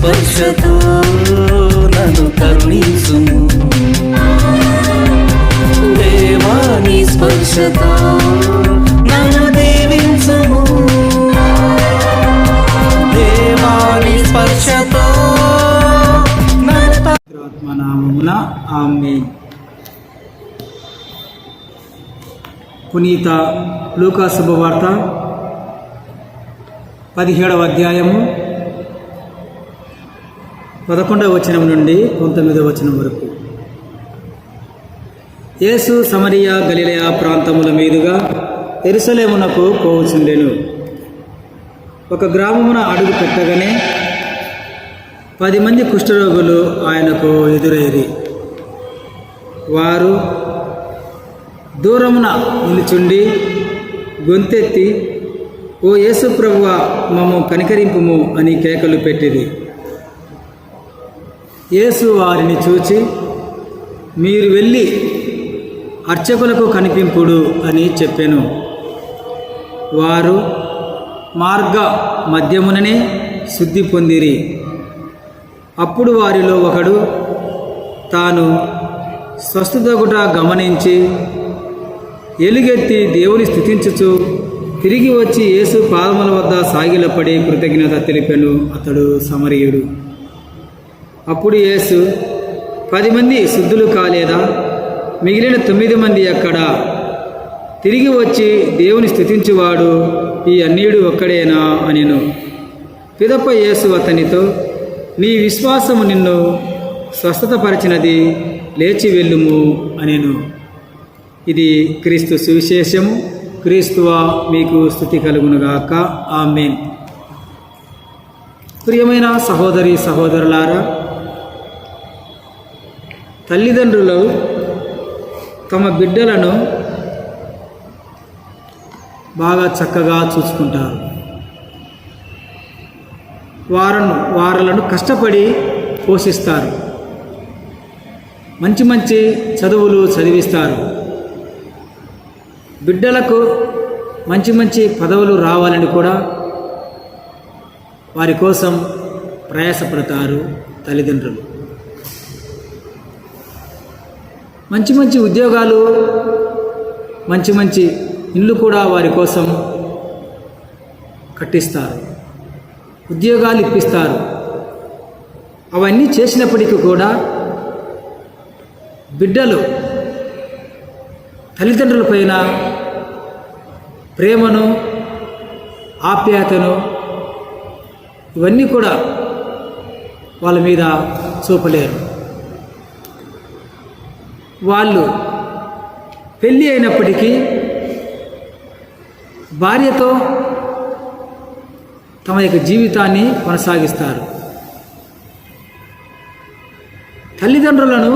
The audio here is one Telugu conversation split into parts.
స్పర్శతో నన్ను కరుణించుము. దేవాని స్పర్శతో నన్ను దీవించుము. దేవాని స్పర్శతో నన్ను ఆత్మనామమున ఆమె పునీత లూకా శుభవార్త పదిహేడవ అధ్యాయము పదకొండవ వచనం నుండి పంతొమ్మిదవ వచనం వరకు. యేసు సమరియా గలిలయ ప్రాంతముల మీదుగా ఎరుసలేమునకు పోవచుండెను ఒక గ్రామమున అడుగు పెట్టగానే పది మంది కుష్ఠరోగులు ఆయనకు ఎదురైరి వారు దూరమున నిలుచుండి గొంతెత్తి ఓ యేసు ప్రభువ మమ్ము కనికరింపుము అని కేకలు పెట్టిరి. యేసు వారిని చూచి మీరు వెళ్ళి అర్చకులకు కనిపింపుడు అని చెప్పాను. వారు మార్గ మధ్యముననే శుద్ధి పొందిరి. అప్పుడు వారిలో ఒకడు తాను స్వస్థతగుట గమనించి ఎలుగెత్తి దేవుని స్థుతించుచు తిరిగి వచ్చి యేసు పాదముల వద్ద సాగిలపడి కృతజ్ఞత తెలిపాను అతడు సమరయుడు. అప్పుడు యేసు పది మంది శుద్ధులు కాలేదా? మిగిలిన తొమ్మిది మంది ఎక్కడా? తిరిగి వచ్చి దేవుని స్థుతించువాడు ఈ అన్యుడు ఒక్కడేనా అనిను. పిదప్ప యేసు అతనితో నీ విశ్వాసము నిన్ను స్వస్థతపరిచినది లేచి వెళ్ళుము అనెను. ఇది క్రీస్తు సువిశేషము. క్రీస్తువా మీకు స్థుతి కలుగునుగాక. ఆమెన్. ప్రియమైన సహోదరి సహోదరులారా తల్లిదండ్రులు తమ బిడ్డలను బాగా చక్కగా చూసుకుంటారు. వారను వారలను కష్టపడి పోషిస్తారు. మంచి మంచి చదువులు చదివిస్తారు. బిడ్డలకు మంచి మంచి పదవులు రావాలని కూడా వారి కోసం ప్రయాసపడతారు తల్లిదండ్రులు. మంచి మంచి ఉద్యోగాలు మంచి మంచి ఇల్లు కూడా వారి కోసం కట్టిస్తారు. ఉద్యోగాలు ఇప్పిస్తారు. అవన్నీ చేసినప్పటికీ కూడా బిడ్డలు తల్లిదండ్రుల పైన ప్రేమను ఆప్యాయతను ఇవన్నీ కూడా వాళ్ళ మీద చూపలేరు. వాళ్ళు పెళ్ళి అయినప్పటికీ భార్యతో తమ యొక్క జీవితాన్ని కొనసాగిస్తారు. తల్లిదండ్రులను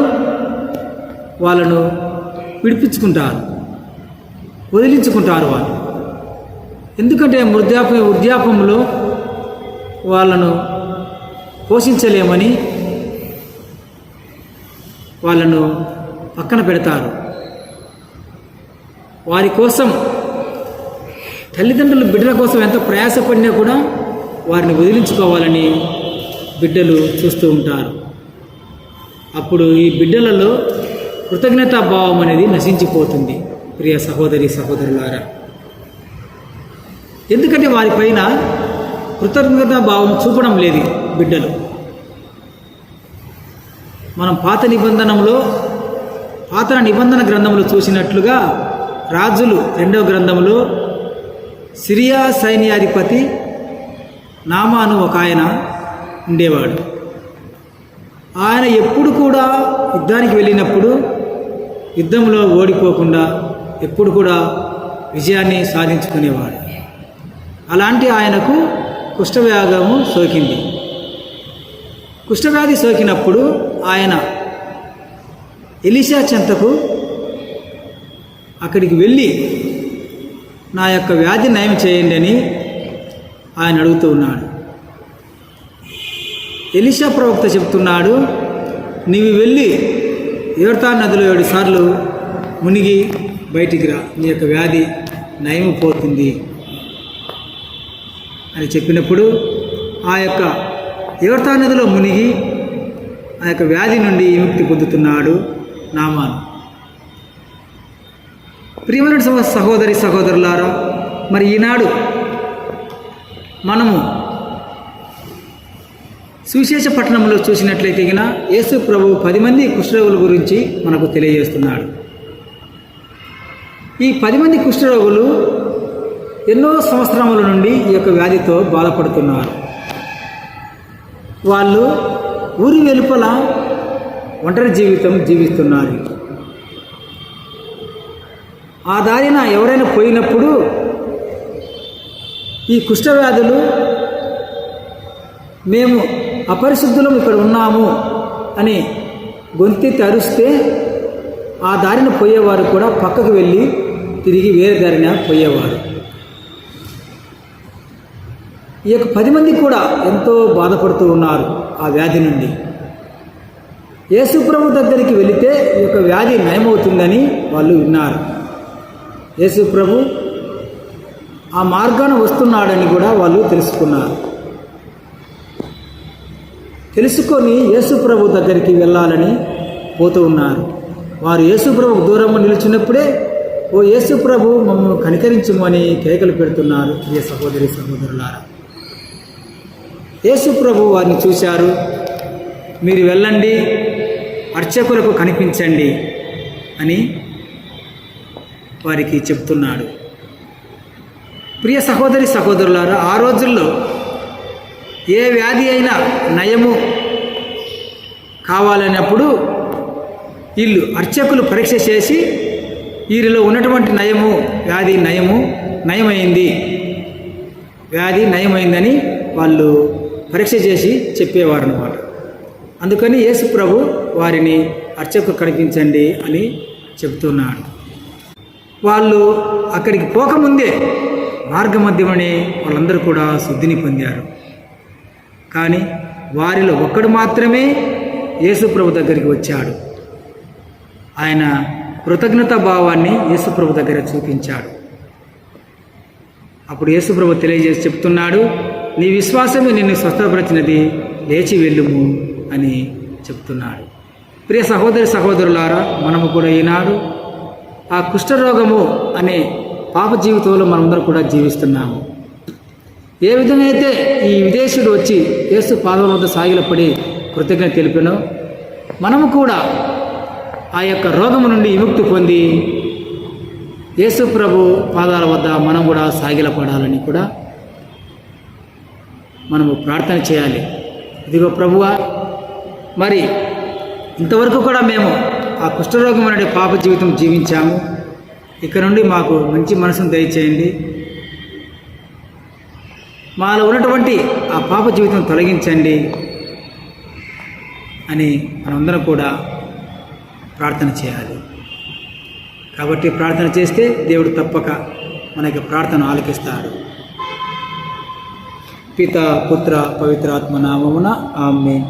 వాళ్ళను విడిపించుకుంటారు వదిలించుకుంటారు వాళ్ళు. ఎందుకంటే వృద్ధాప వృద్ధాపంలో వాళ్ళను పోషించలేమని వాళ్ళను పక్కన పెడతారు. వారి కోసం తల్లిదండ్రులు బిడ్డల కోసం ఎంత ప్రయాసపడినా కూడా వారిని వదిలించుకోవాలని బిడ్డలు చూస్తూ ఉంటారు. అప్పుడు ఈ బిడ్డలలో కృతజ్ఞతాభావం అనేది నశించిపోతుంది. ప్రియ సహోదరి సహోదరులారా. ఎందుకంటే వారిపైన కృతజ్ఞతాభావం చూపడం లేదు బిడ్డలు. మనం పాత నిబంధనలో పాత నిబంధన గ్రంథంలో చూసినట్లుగా రాజులు రెండవ గ్రంథంలో సిరియా సైన్యాధిపతి నామాను ఒక ఆయన ఉండేవాడు. ఆయన ఎప్పుడు కూడా యుద్ధానికి వెళ్ళినప్పుడు యుద్ధంలో ఓడిపోకుండా ఎప్పుడు కూడా విజయాన్ని సాధించుకునేవాడు. అలాంటి ఆయనకు కుష్ఠవ్యాగము సోకింది. కుష్ఠవ్యాధి సోకినప్పుడు ఆయన ఎలిషా చెంతకు అక్కడికి వెళ్ళి నా యొక్క వ్యాధి నయం చేయండి అని ఆయన అడుగుతూ ఉన్నాడు. ఎలిషా ప్రవక్త చెప్తున్నాడు నీవు వెళ్ళి ఏర్తా నదిలో ఏడు సార్లు మునిగి బయటికి రా. నీ యొక్క వ్యాధి నయం పోతుంది. అని చెప్పినప్పుడు ఆ యొక్క యువతా నదిలో మునిగి ఆ యొక్క వ్యాధి నుండి విముక్తి పొందుతున్నాడు. నామాలు. ప్రియమైన సహోదరి సహోదరులారా మరి ఈనాడు మనము సువిశేష పట్టణంలో చూసినట్లయితే గిన యేసు ప్రభు పది మంది కుష్ఠరోగుల గురించి మనకు తెలియజేస్తున్నాడు. ఈ పది మంది కుష్ఠరోగులు ఎన్నో సంవత్సరముల నుండి ఈ యొక్క వ్యాధితో బాధపడుతున్నారు. వాళ్ళు ఊరి వెలుపల ఒంటరి జీవితం జీవిస్తున్నారు. ఆ దారిన ఎవరైనా పోయినప్పుడు ఈ కుష్ఠవ్యాధులు మేము అపరిశుద్ధులం ఇక్కడ ఉన్నాము అని గొంతెత్తి అరుస్తే ఆ దారిన పోయేవారు కూడా పక్కకు వెళ్ళి తిరిగి వేరే దారిన పోయేవారు. ఈ యొక్క పది మంది కూడా ఎంతో బాధపడుతూ ఉన్నారు ఆ వ్యాధి నుండి. యేసుప్రభు దగ్గరికి వెళితే ఈ యొక్క వ్యాధి నయమవుతుందని వాళ్ళు విన్నారు. యేసుప్రభు ఆ మార్గాన వస్తున్నాడని కూడా వాళ్ళు తెలుసుకున్నారు. తెలుసుకొని యేసుప్రభు దగ్గరికి వెళ్ళాలని పోతూ ఉన్నారు. వారు యేసుప్రభు దూరంగా నిలిచినప్పుడే ఓ యేసుప్రభు మమ్మల్ని కనికరించమని కేకలు పెడుతున్నారు. ప్రియ సహోదరి సహోదరులారా యేసుప్రభు వారిని చూశారు. మీరు వెళ్ళండి అర్చకులకు కనిపించండి అని వారికి చెప్తున్నాడు. ప్రియ సహోదరి సహోదరులారా ఆ రోజుల్లో ఏ వ్యాధి అయినా నయము కావాలన్నప్పుడు వీళ్ళు అర్చకులు పరీక్ష చేసి వీరిలో ఉన్నటువంటి నయము వ్యాధి నయము నయమైంది. వ్యాధి నయమైందని వాళ్ళు పరీక్ష చేసి చెప్పేవారు అనమాట అందుకని యేసు ప్రభు వారిని అర్చకు కనిపించండి అని చెప్తున్నాడు వాళ్ళు అక్కడికి పోకముందే మార్గమధ్యమని వాళ్ళందరూ కూడా శుద్ధిని పొందారు. కానీ వారిలో ఒక్కడు మాత్రమే యేసుప్రభు దగ్గరికి వచ్చాడు. ఆయన కృతజ్ఞతా భావాన్ని యేసుప్రభు దగ్గర చూపించాడు. అప్పుడు యేసుప్రభు తెలియజేసి చెప్తున్నాడు నీ విశ్వాసమే నిన్ను స్వస్థపరిచినది లేచి వెళ్ళుము. అని చెప్తున్నాడు. ప్రియ సహోదరి సహోదరులారా మనము కూడా ఈనాడు ఆ కుష్ఠరోగము అనే పాప జీవితంలో మనమందరూ కూడా జీవిస్తున్నాము. ఏ విధంగా అయితే ఈ విదేశీయుడు వచ్చి యేసు పాదం వద్ద సాగిలపడి కృతజ్ఞత తెలిపినో మనము కూడా ఆ యొక్క రోగము నుండి విముక్తి పొంది యేసు ప్రభు పాదాల వద్ద మనం కూడా సాగిలపడాలని కూడా మనము ప్రార్థన చేయాలి. ఇదిగో ప్రభువా మరి ఇంతవరకు కూడా మేము ఆ కుష్ఠరోగం అనే పాప జీవితం జీవించాము. ఇక్కడ నుండి మాకు మంచి మనసును దయచేయండి. మాలో ఉన్నటువంటి ఆ పాప జీవితం తొలగించండి అని మనందరం కూడా ప్రార్థన చేయాలి. కాబట్టి ప్రార్థన చేస్తే దేవుడు తప్పక మన యొక్క ప్రార్థన ఆలకిస్తాడు. పిత పుత్ర పవిత్రాత్మ నామమున ఆమె